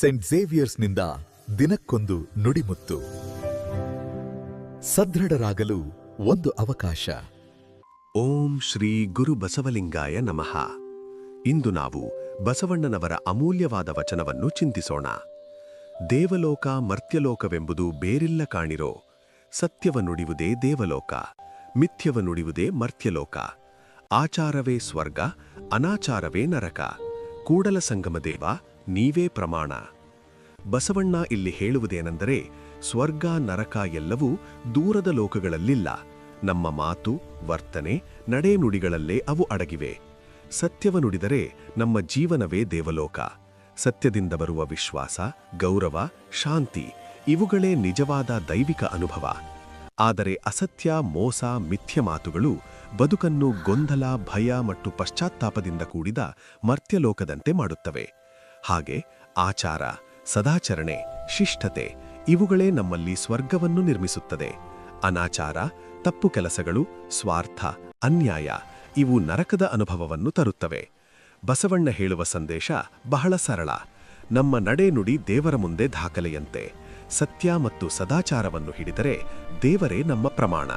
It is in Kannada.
ಸೆಂಟ್ ಝೇವಿಯರ್ಸ್ನಿಂದ ದಿನಕ್ಕೊಂದು ನುಡಿಮುತ್ತು. ಸದೃಢರಾಗಲು ಒಂದು ಅವಕಾಶ. ಓಂ ಶ್ರೀ ಗುರು ಬಸವಲಿಂಗಾಯ ನಮಃ. ಇಂದು ನಾವು ಬಸವಣ್ಣನವರ ಅಮೂಲ್ಯವಾದ ವಚನವನ್ನು ಚಿಂತಿಸೋಣ. ದೇವಲೋಕ ಮರ್ತ್ಯಲೋಕವೆಂಬುದು ಬೇರಿಲ್ಲ ಕಾಣಿರೋ, ಸತ್ಯವ ನುಡಿಯುವುದೇ ದೇವಲೋಕ, ಮಿಥ್ಯವ ನುಡಿಯುವುದೇ ಮರ್ತ್ಯಲೋಕ, ಆಚಾರವೇ ಸ್ವರ್ಗ, ಅನಾಚಾರವೇ ನರಕ ಕೂಡಲ ಸಂಗಮ ದೇವ, ನೀವೇ ಪ್ರಮಾಣ. ಬಸವಣ್ಣ ಇಲ್ಲಿ ಹೇಳುವುದೇನೆಂದರೆ, ಸ್ವರ್ಗ, ನರಕ ಎಲ್ಲವೂ ದೂರದ ಲೋಕಗಳಲ್ಲಿಲ್ಲ. ನಮ್ಮ ಮಾತು, ವರ್ತನೆ, ನಡೆನುಡಿಗಳಲ್ಲೇ ಅವು ಅಡಗಿವೆ. ಸತ್ಯವ ನುಡಿದರೆ ನಮ್ಮ ಜೀವನವೇ ದೇವಲೋಕ. ಸತ್ಯದಿಂದ ಬರುವ ವಿಶ್ವಾಸ, ಗೌರವ, ಶಾಂತಿ, ಇವುಗಳೇ ನಿಜವಾದ ದೈವಿಕ ಅನುಭವ. ಆದರೆ ಅಸತ್ಯ, ಮೋಸ, ಮಿಥ್ಯ ಮಾತುಗಳು ಬದುಕನ್ನು ಗೊಂದಲ, ಭಯ ಮತ್ತು ಪಶ್ಚಾತ್ತಾಪದಿಂದ ಕೂಡಿದ ಮರ್ತ್ಯಲೋಕದಂತೆ ಮಾಡುತ್ತವೆ. ಹಾಗೆ ಆಚಾರ, ಸದಾಚರಣೆ, ಶಿಷ್ಟತೆ ಇವುಗಳೇ ನಮ್ಮಲ್ಲಿ ಸ್ವರ್ಗವನ್ನು ನಿರ್ಮಿಸುತ್ತದೆ. ಅನಾಚಾರ, ತಪ್ಪು ಕೆಲಸಗಳು, ಸ್ವಾರ್ಥ, ಅನ್ಯಾಯ ಇವು ನರಕದ ಅನುಭವವನ್ನು ತರುತ್ತವೆ. ಬಸವಣ್ಣ ಹೇಳುವ ಸಂದೇಶ ಬಹಳ ಸರಳ. ನಮ್ಮ ನಡೆನುಡಿ ದೇವರ ಮುಂದೆ ದಾಖಲೆಯಂತೆ ಸತ್ಯ ಮತ್ತು ಸದಾಚಾರವನ್ನು ಹಿಡಿದರೆ ದೇವರೇ ನಮ್ಮ ಪ್ರಮಾಣ.